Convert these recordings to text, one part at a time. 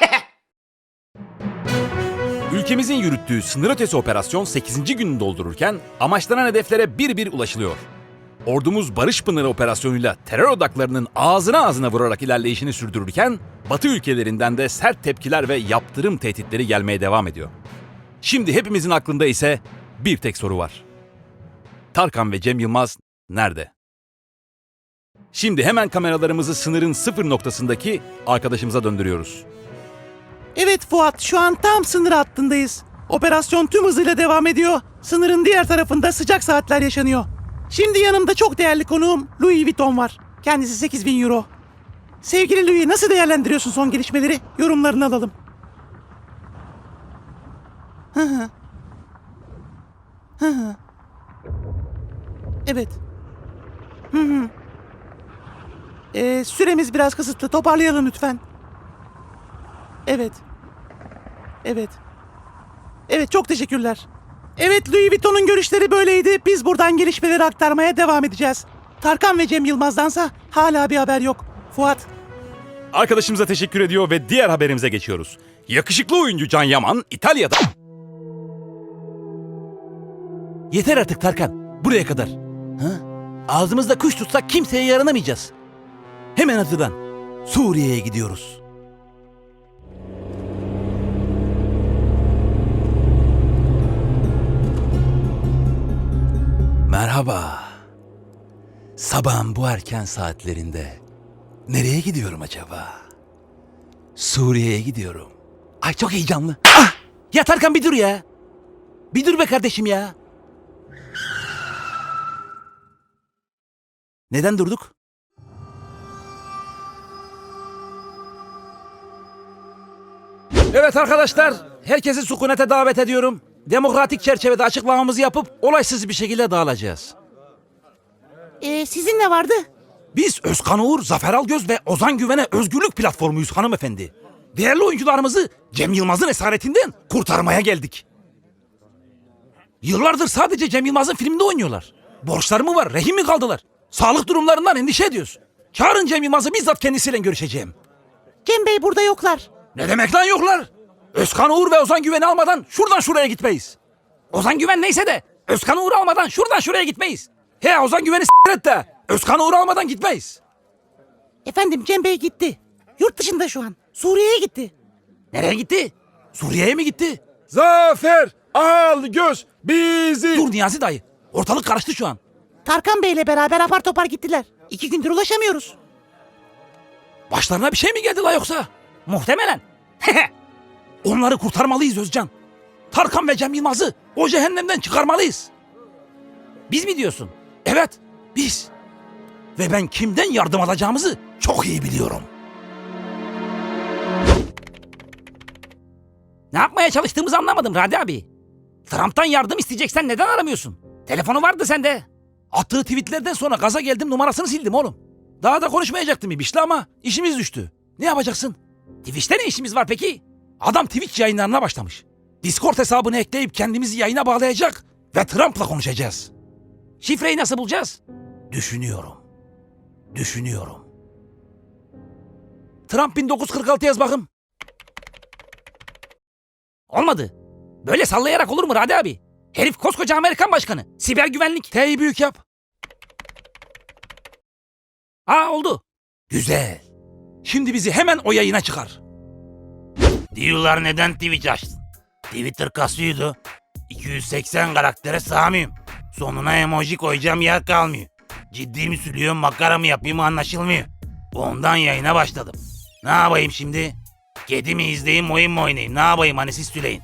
Ülkemizin yürüttüğü sınır ötesi operasyon 8. gününü doldururken amaçlanan hedeflere bir bir ulaşılıyor. Ordumuz Barış Pınarı operasyonuyla terör odaklarının ağzına ağzına vurarak ilerleyişini sürdürürken Batı ülkelerinden de sert tepkiler ve yaptırım tehditleri gelmeye devam ediyor. Şimdi hepimizin aklında ise bir tek soru var. Tarkan ve Cem Yılmaz nerede? Şimdi hemen kameralarımızı sınırın sıfır noktasındaki arkadaşımıza döndürüyoruz. Evet Fuat, şu an tam sınır hattındayız. Operasyon tüm hızıyla devam ediyor. Sınırın diğer tarafında sıcak saatler yaşanıyor. Şimdi yanımda çok değerli konuğum Louis Vuitton var. Kendisi 8000 euro. Sevgili Louis nasıl değerlendiriyorsun son gelişmeleri? Yorumlarını alalım. Hı hı. Hı hı. Evet. Hı hı. Ee, süremiz biraz kısıtlı. Toparlayalım lütfen. Evet. Evet. Evet çok teşekkürler. Evet Louis Vuitton'un görüşleri böyleydi. Biz buradan gelişmeleri aktarmaya devam edeceğiz. Tarkan ve Cem Yılmaz'dansa hala bir haber yok. Fuat. Arkadaşımıza teşekkür ediyor ve diğer haberimize geçiyoruz. Yakışıklı oyuncu Can Yaman İtalya'da... Yeter artık Tarkan. Buraya kadar. Ha? Ağzımızda kuş tutsak kimseye yaranamayacağız. Hemen hazırlan. Suriye'ye gidiyoruz. Merhaba. Sabahın bu erken saatlerinde nereye gidiyorum acaba? Suriye'ye gidiyorum. Ay çok heyecanlı. Ah! Ya Tarkan bir dur ya. Bir dur be kardeşim ya. Neden durduk? Evet arkadaşlar, herkesi sükunete davet ediyorum. Demokratik çerçevede açıklamamızı yapıp olaysız bir şekilde dağılacağız. Ee, sizin ne vardı? Biz Özkan Uğur, Zafer Algöz ve Ozan Güven'e özgürlük platformuyuz hanımefendi. Değerli oyuncularımızı Cem Yılmaz'ın esaretinden kurtarmaya geldik. Yıllardır sadece Cem Yılmaz'ın filminde oynuyorlar. Borçları mı var, rehin mi kaldılar? Sağlık durumlarından endişe ediyoruz. Çağırın Cem Yılmaz'ı bizzat kendisiyle görüşeceğim. Cem Bey burada yoklar. Ne demek lan yoklar? Özkan Uğur ve Ozan Güven'i almadan şuradan şuraya gitmeyiz. Ozan Güven neyse de Özkan Uğur almadan şuradan şuraya gitmeyiz. He Ozan Güven'i s**t et de Özkan Uğur almadan gitmeyiz. Efendim Cem Bey gitti. Yurt dışında şu an. Suriye'ye gitti. Nereye gitti? Suriye'ye mi gitti? Zafer al göz bizi. Dur Niyazi dayı. Ortalık karıştı şu an. Tarkan Bey'le beraber apar topar gittiler. İki gündür ulaşamıyoruz. Başlarına bir şey mi geldi la yoksa? Muhtemelen. Onları kurtarmalıyız Özcan. Tarkan ve Cem Yılmaz'ı o cehennemden çıkarmalıyız. Biz mi diyorsun? Evet, biz. Ve ben kimden yardım alacağımızı çok iyi biliyorum. Ne yapmaya çalıştığımızı anlamadım Radi abi. Trump'tan yardım isteyeceksen neden aramıyorsun? Telefonu vardı sende. Attığı tweetlerden sonra gaza geldim numarasını sildim oğlum. Daha da konuşmayacaktım İbiş'le ama işimiz düştü. Ne yapacaksın? Twitch'te ne işimiz var peki? Adam Twitch yayınlarına başlamış. Discord hesabını ekleyip kendimizi yayına bağlayacak ve Trump'la konuşacağız. Şifreyi nasıl bulacağız? Düşünüyorum. Düşünüyorum. Trump 1946 yaz bakım. Olmadı. Böyle sallayarak olur mu Radi abi? Herif koskoca Amerikan başkanı. Siber güvenlik. T'yi büyük yap. Aa oldu. Güzel. Şimdi bizi hemen o yayına çıkar. Diyorlar neden Twitch açtın? Twitter kasıyordu. 280 karaktere sığamıyorum. Sonuna emoji koyacağım yer kalmıyor. Ciddi mi söylüyorum makara mı yapayım anlaşılmıyor. Ondan yayına başladım. Ne yapayım şimdi? Kedi mi izleyeyim oyun mu oynayayım? Ne yapayım hani siz söyleyin.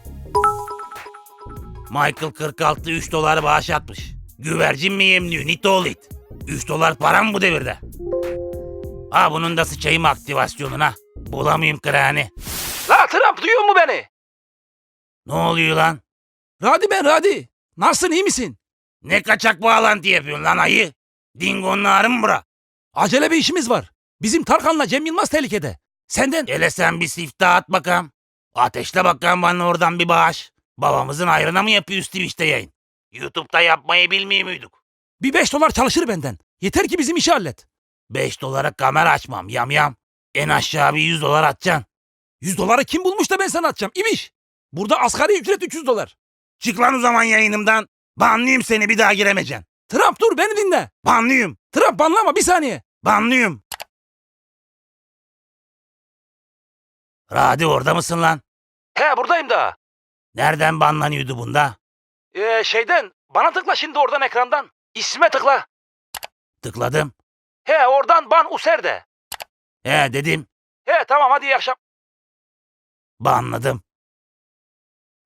Michael 46 3 dolar bağış atmış. Güvercin mi yemliyor? Nit oğlu it. 3 dolar param bu devirde. Ha bunun da sıçayım aktivasyonuna. Bulamıyorum kırağını. Duyuyor mu beni? Ne oluyor lan? Radi ben Radi. Nasılsın iyi misin? Ne kaçak bağlantı yapıyorsun lan ayı? Dingo'nun ağrı mı bura? Acele bir işimiz var. Bizim Tarkan'la Cem Yılmaz tehlikede. Senden Hele sen bir siftah at bakalım. Ateşle bakalım bana oradan bir bağış. Babamızın ayrına mı yapıyoruz Twitch'te yayın? YouTube'da yapmayı bilmiyor muyduk? bir 5 dolar çalışır benden. Yeter ki bizim işi hallet. 5 dolara kamera açmam yam yam. En aşağı bir 100 dolar atacaksın. 100 doları kim bulmuş da ben sana atacağım? İbiş. Burada asgari ücret 300 dolar. Çık lan o zaman yayınımdan. Banlıyım seni bir daha giremeyeceksin. Trump dur beni dinle. Banlıyım. Trump banlama bir saniye. Banlıyım. Radi orada mısın lan? He buradayım da. Nereden banlanıyordu bunda? Ee, şeyden bana tıkla şimdi oradan ekrandan. İsme tıkla. Tıkladım. He oradan ban user de. He dedim. He tamam hadi iyi akşam. Banladım.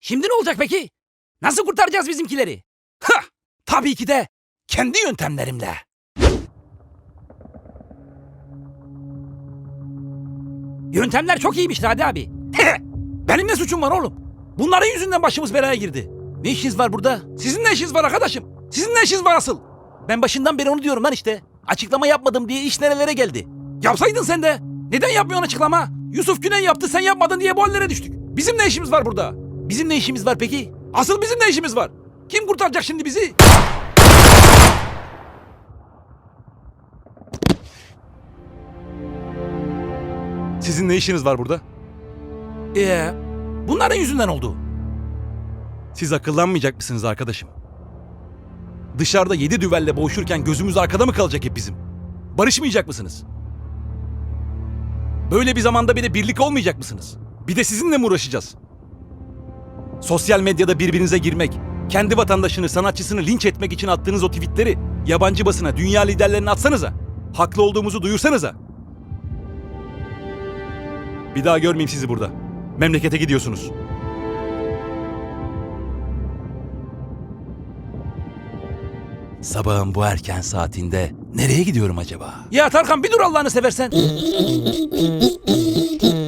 Şimdi ne olacak peki? Nasıl kurtaracağız bizimkileri? Hah, tabii ki de kendi yöntemlerimle. Yöntemler çok iyiymiş Radi abi. Benim ne suçum var oğlum? Bunların yüzünden başımız belaya girdi. Ne işiniz var burada? Sizin ne işiniz var arkadaşım? Sizin ne işiniz var asıl? Ben başından beri onu diyorum lan işte. Açıklama yapmadım diye iş nerelere geldi. Yapsaydın sen de. Neden yapmıyorsun açıklama? Yusuf Güney yaptı sen yapmadın diye bu hallere düştük. Bizim ne işimiz var burada? Bizim ne işimiz var peki? Asıl bizim ne işimiz var? Kim kurtaracak şimdi bizi? Sizin ne işiniz var burada? Ee, bunların yüzünden oldu. Siz akıllanmayacak mısınız arkadaşım? Dışarıda yedi düvelle boğuşurken gözümüz arkada mı kalacak hep bizim? Barışmayacak mısınız? Böyle bir zamanda bile birlik olmayacak mısınız? Bir de sizinle mi uğraşacağız? Sosyal medyada birbirinize girmek, kendi vatandaşını, sanatçısını linç etmek için attığınız o tweetleri yabancı basına, dünya liderlerine atsanıza. Haklı olduğumuzu duyursanıza. Bir daha görmeyeyim sizi burada. Memlekete gidiyorsunuz. Sabahın bu erken saatinde Nereye gidiyorum acaba? Ya Tarkan bir dur Allah'ını seversen.